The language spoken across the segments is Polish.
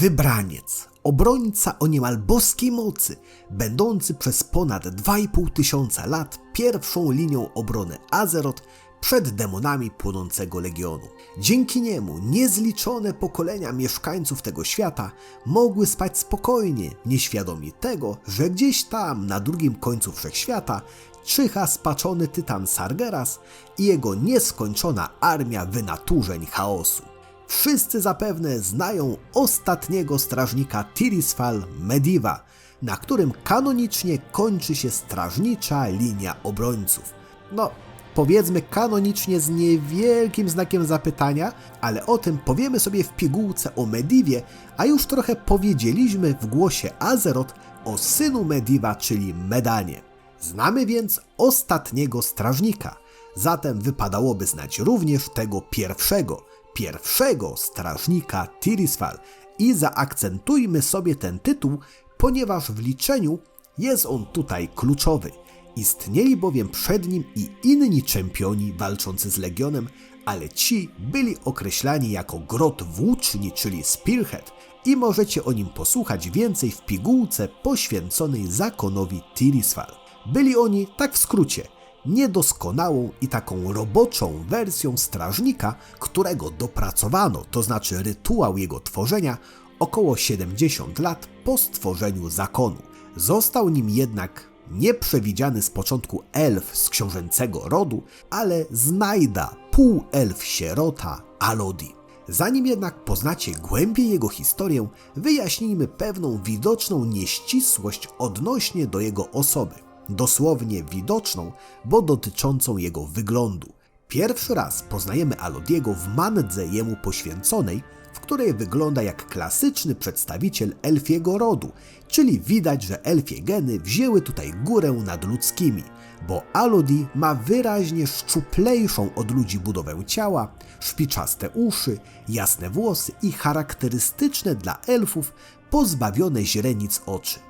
Wybraniec, obrońca o niemal boskiej mocy, będący przez ponad 2,5 tysiąca lat pierwszą linią obrony Azeroth przed demonami płonącego legionu. Dzięki niemu niezliczone pokolenia mieszkańców tego świata mogły spać spokojnie, nieświadomi tego, że gdzieś tam na drugim końcu wszechświata czyha spaczony tytan Sargeras i jego nieskończona armia wynaturzeń chaosu. Wszyscy zapewne znają ostatniego strażnika Tirisfal Mediva, na którym kanonicznie kończy się strażnicza linia obrońców. No, powiedzmy kanonicznie z niewielkim znakiem zapytania, ale o tym powiemy sobie w pigułce o Mediwie, a już trochę powiedzieliśmy w głosie Azeroth o synu Mediva, czyli Medanie. Znamy więc ostatniego strażnika, zatem wypadałoby znać również tego pierwszego, pierwszego strażnika Tirisfal i zaakcentujmy sobie ten tytuł, ponieważ w liczeniu jest on tutaj kluczowy. Istnieli bowiem przed nim i inni czempioni walczący z Legionem, ale ci byli określani jako grot włóczni, czyli Spearhead i możecie o nim posłuchać więcej w pigułce poświęconej zakonowi Tirisfal. Byli oni, tak w skrócie, niedoskonałą i taką roboczą wersją strażnika, którego dopracowano, to znaczy rytuał jego tworzenia, około 70 lat po stworzeniu zakonu. Został nim jednak nieprzewidziany z początku elf z książęcego rodu, ale znajda półelf sierota Alodi. Zanim jednak poznacie głębiej jego historię, wyjaśnijmy pewną widoczną nieścisłość odnośnie do jego osoby. Dosłownie widoczną, bo dotyczącą jego wyglądu. Pierwszy raz poznajemy Alodiego w mandze jemu poświęconej, w której wygląda jak klasyczny przedstawiciel elfiego rodu, czyli widać, że elfie geny wzięły tutaj górę nad ludzkimi, bo Alodi ma wyraźnie szczuplejszą od ludzi budowę ciała, szpiczaste uszy, jasne włosy i charakterystyczne dla elfów pozbawione źrenic oczy.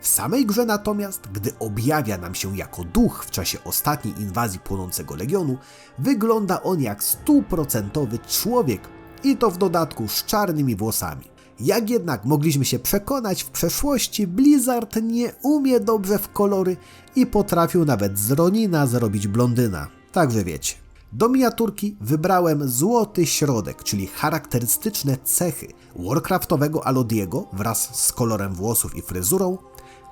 W samej grze natomiast, gdy objawia nam się jako duch w czasie ostatniej inwazji płonącego legionu, wygląda on jak stuprocentowy człowiek i to w dodatku z czarnymi włosami. Jak jednak mogliśmy się przekonać w przeszłości, Blizzard nie umie dobrze w kolory i potrafił nawet z Ronina zrobić blondyna. Także wiecie. Do miniaturki wybrałem złoty środek, czyli charakterystyczne cechy Warcraftowego Alodiego wraz z kolorem włosów i fryzurą,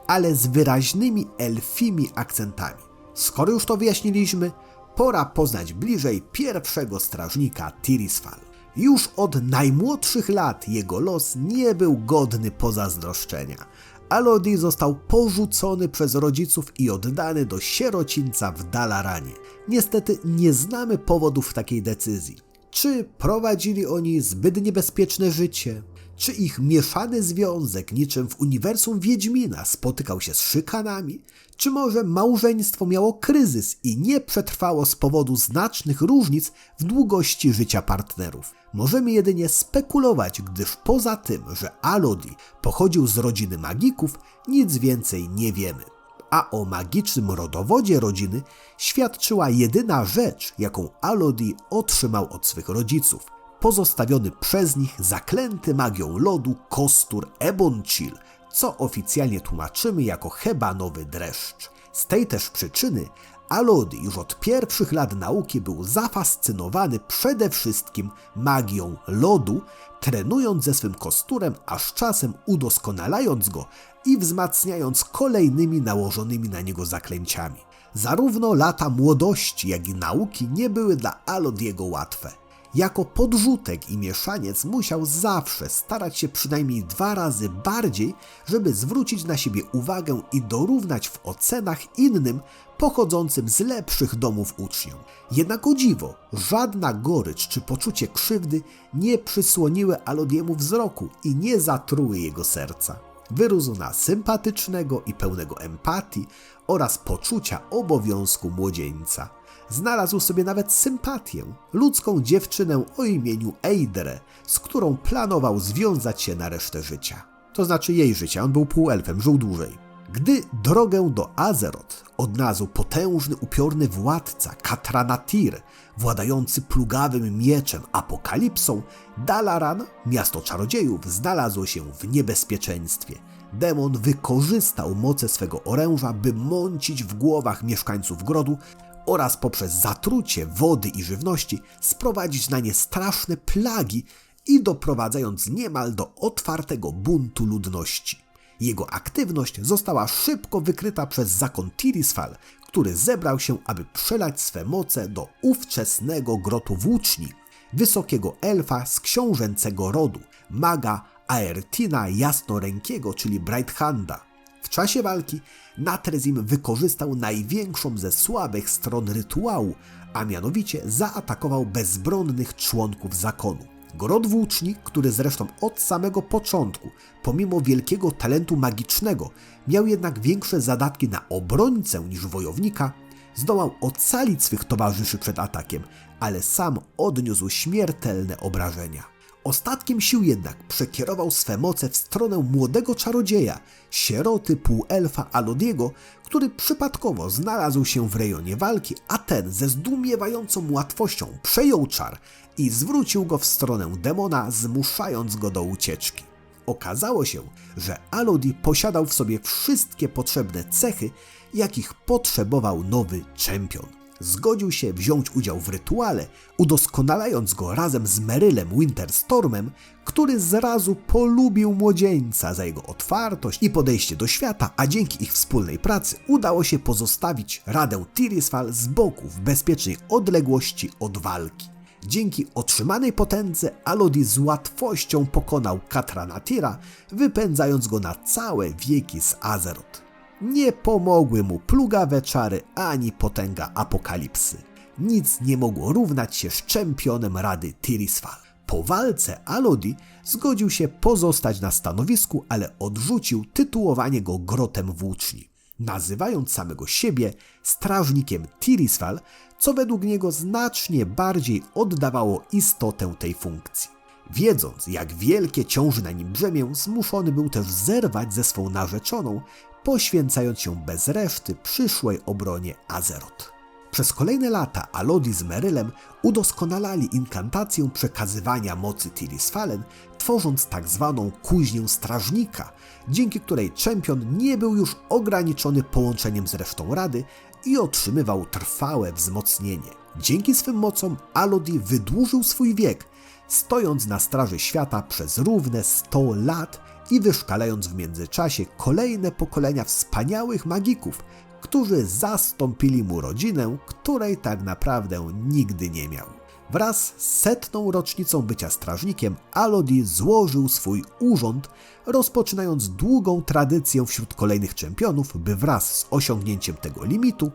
ale z wyraźnymi elfimi akcentami. Skoro już to wyjaśniliśmy, pora poznać bliżej pierwszego strażnika Tirisfal. Już od najmłodszych lat jego los nie był godny pozazdroszczenia. Alodi został porzucony przez rodziców i oddany do sierocińca w Dalaranie. Niestety nie znamy powodów takiej decyzji. Czy prowadzili oni zbyt niebezpieczne życie? Czy ich mieszany związek, niczym w uniwersum Wiedźmina, spotykał się z szykanami? Czy może małżeństwo miało kryzys i nie przetrwało z powodu znacznych różnic w długości życia partnerów? Możemy jedynie spekulować, gdyż poza tym, że Alodi pochodził z rodziny magików, nic więcej nie wiemy. A o magicznym rodowodzie rodziny świadczyła jedyna rzecz, jaką Alodi otrzymał od swych rodziców – pozostawiony przez nich zaklęty magią lodu kostur Ebon Chill, co oficjalnie tłumaczymy jako hebanowy dreszcz. Z tej też przyczyny Alody już od pierwszych lat nauki był zafascynowany przede wszystkim magią lodu, trenując ze swym kosturem, a z czasem udoskonalając go i wzmacniając kolejnymi nałożonymi na niego zaklęciami. Zarówno lata młodości, jak i nauki nie były dla Alodiego łatwe. Jako podrzutek i mieszaniec musiał zawsze starać się przynajmniej dwa razy bardziej, żeby zwrócić na siebie uwagę i dorównać w ocenach innym pochodzącym z lepszych domów uczniom. Jednak o dziwo, żadna gorycz czy poczucie krzywdy nie przysłoniły Alodiemu wzroku i nie zatruły jego serca. Wyrósł na sympatycznego i pełnego empatii oraz poczucia obowiązku młodzieńca. Znalazł sobie nawet sympatię, ludzką dziewczynę o imieniu Eidre, z którą planował związać się na resztę życia. To znaczy jej życia, on był półelfem, żył dłużej. Gdy drogę do Azeroth odnalazł potężny, upiorny władca Katranatir, władający plugawym mieczem Apokalipsą, Dalaran, miasto czarodziejów, znalazło się w niebezpieczeństwie. Demon wykorzystał moce swego oręża, by mącić w głowach mieszkańców grodu oraz poprzez zatrucie wody i żywności sprowadzić na nie straszne plagi i doprowadzając niemal do otwartego buntu ludności. Jego aktywność została szybko wykryta przez zakon Tirisfal, który zebrał się, aby przelać swe moce do ówczesnego grotu włóczni, wysokiego elfa z książęcego rodu, maga Aertina Jasnorękiego, czyli Brighthanda. W czasie walki Natrezim wykorzystał największą ze słabych stron rytuału, a mianowicie zaatakował bezbronnych członków zakonu. Grot Włóczni, który zresztą od samego początku, pomimo wielkiego talentu magicznego, miał jednak większe zadatki na obrońcę niż wojownika, zdołał ocalić swych towarzyszy przed atakiem, ale sam odniósł śmiertelne obrażenia. Ostatkiem sił jednak przekierował swe moce w stronę młodego czarodzieja, sieroty półelfa Alodiego, który przypadkowo znalazł się w rejonie walki, a ten ze zdumiewającą łatwością przejął czar i zwrócił go w stronę demona, zmuszając go do ucieczki. Okazało się, że Alodi posiadał w sobie wszystkie potrzebne cechy, jakich potrzebował nowy czempion. Zgodził się wziąć udział w rytuale, udoskonalając go razem z Merylem Winterstormem, który zrazu polubił młodzieńca za jego otwartość i podejście do świata, a dzięki ich wspólnej pracy udało się pozostawić Radę Tirisfal z boku w bezpiecznej odległości od walki. Dzięki otrzymanej potędze Alodi z łatwością pokonał Katranatira, wypędzając go na całe wieki z Azeroth. Nie pomogły mu plugawe czary ani potęga apokalipsy. Nic nie mogło równać się z czempionem Rady Tirisfal. Po walce Alodi zgodził się pozostać na stanowisku, ale odrzucił tytułowanie go grotem włóczni, nazywając samego siebie strażnikiem Tirisfal, co według niego znacznie bardziej oddawało istotę tej funkcji. Wiedząc, jak wielkie ciąży na nim brzemię, zmuszony był też zerwać ze swą narzeczoną, poświęcając się bez reszty przyszłej obronie Azeroth. Przez kolejne lata Alodi z Merylem udoskonalali inkantację przekazywania mocy Tirisfalen, tworząc tak zwaną kuźnię strażnika, dzięki której czempion nie był już ograniczony połączeniem z resztą Rady i otrzymywał trwałe wzmocnienie. Dzięki swym mocom Alodi wydłużył swój wiek, stojąc na straży świata przez równe 100 lat i wyszkalając w międzyczasie kolejne pokolenia wspaniałych magików, którzy zastąpili mu rodzinę, której tak naprawdę nigdy nie miał. Wraz z setną rocznicą bycia strażnikiem, Alodi złożył swój urząd, rozpoczynając długą tradycję wśród kolejnych czempionów, by wraz z osiągnięciem tego limitu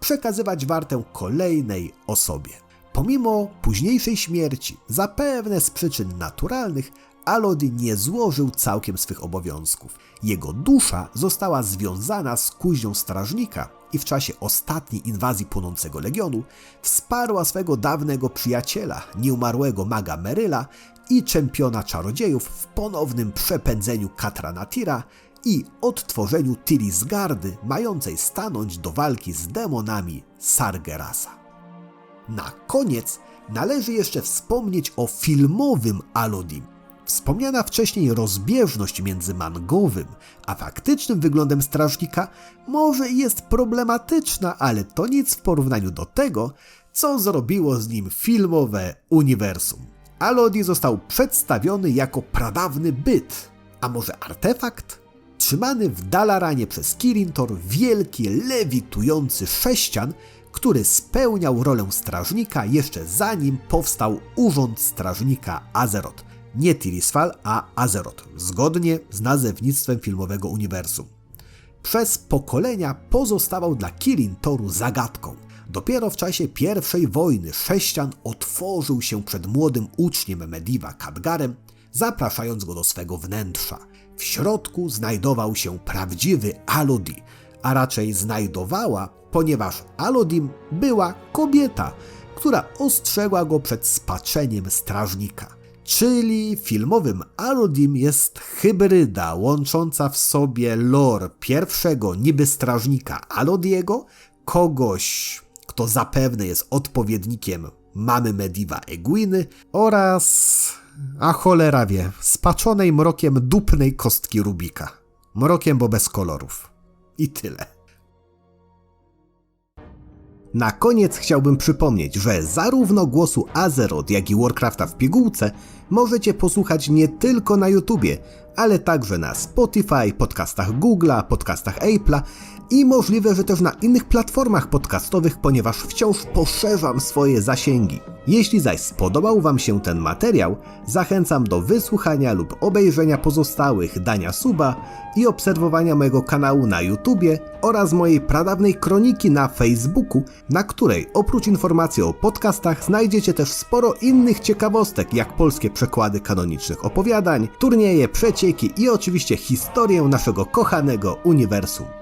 przekazywać wartę kolejnej osobie. Pomimo późniejszej śmierci, zapewne z przyczyn naturalnych, Alodi nie złożył całkiem swych obowiązków. Jego dusza została związana z kuźnią strażnika i w czasie ostatniej inwazji płonącego legionu wsparła swego dawnego przyjaciela, nieumarłego maga Meryla i czempiona czarodziejów w ponownym przepędzeniu Katranatira i odtworzeniu Tirisgardy, mającej stanąć do walki z demonami Sargerasa. Na koniec należy jeszcze wspomnieć o filmowym Alodim, Wspomniana wcześniej rozbieżność między mangowym a faktycznym wyglądem strażnika może jest problematyczna, ale to nic w porównaniu do tego, co zrobiło z nim filmowe uniwersum. Alodi został przedstawiony jako pradawny byt, a może artefakt? Trzymany w Dalaranie przez Kirintor wielki, lewitujący sześcian, który spełniał rolę strażnika jeszcze zanim powstał urząd strażnika Azeroth nie Tirisfal, a Azeroth, zgodnie z nazewnictwem filmowego uniwersum. Przez pokolenia pozostawał dla Kirin Toru zagadką. Dopiero w czasie pierwszej wojny sześcian otworzył się przed młodym uczniem Mediva Khadgarem, zapraszając go do swego wnętrza. W środku znajdował się prawdziwy Alodi, a raczej znajdowała, ponieważ Alodim była kobieta, która ostrzegła go przed spaczeniem strażnika. Czyli filmowym Arodim jest hybryda łącząca w sobie lore pierwszego niby strażnika Alodiego, kogoś, kto zapewne jest odpowiednikiem mamy Mediva Egwiny oraz, a cholera wie, spaczonej mrokiem dupnej kostki Rubika. Mrokiem, bo bez kolorów. I tyle. Na koniec chciałbym przypomnieć, że zarówno głosu Azeroth, jak i Warcrafta w pigułce możecie posłuchać nie tylko na YouTubie, ale także na Spotify, podcastach Google'a, podcastach Apple'a i możliwe, że też na innych platformach podcastowych, ponieważ wciąż poszerzam swoje zasięgi. Jeśli zaś spodobał Wam się ten materiał, zachęcam do wysłuchania lub obejrzenia pozostałych, dania suba i obserwowania mojego kanału na YouTubie oraz mojej pradawnej kroniki na Facebooku, na której oprócz informacji o podcastach znajdziecie też sporo innych ciekawostek, jak polskie przekłady kanonicznych opowiadań, turnieje, przecieki i oczywiście historię naszego kochanego uniwersum.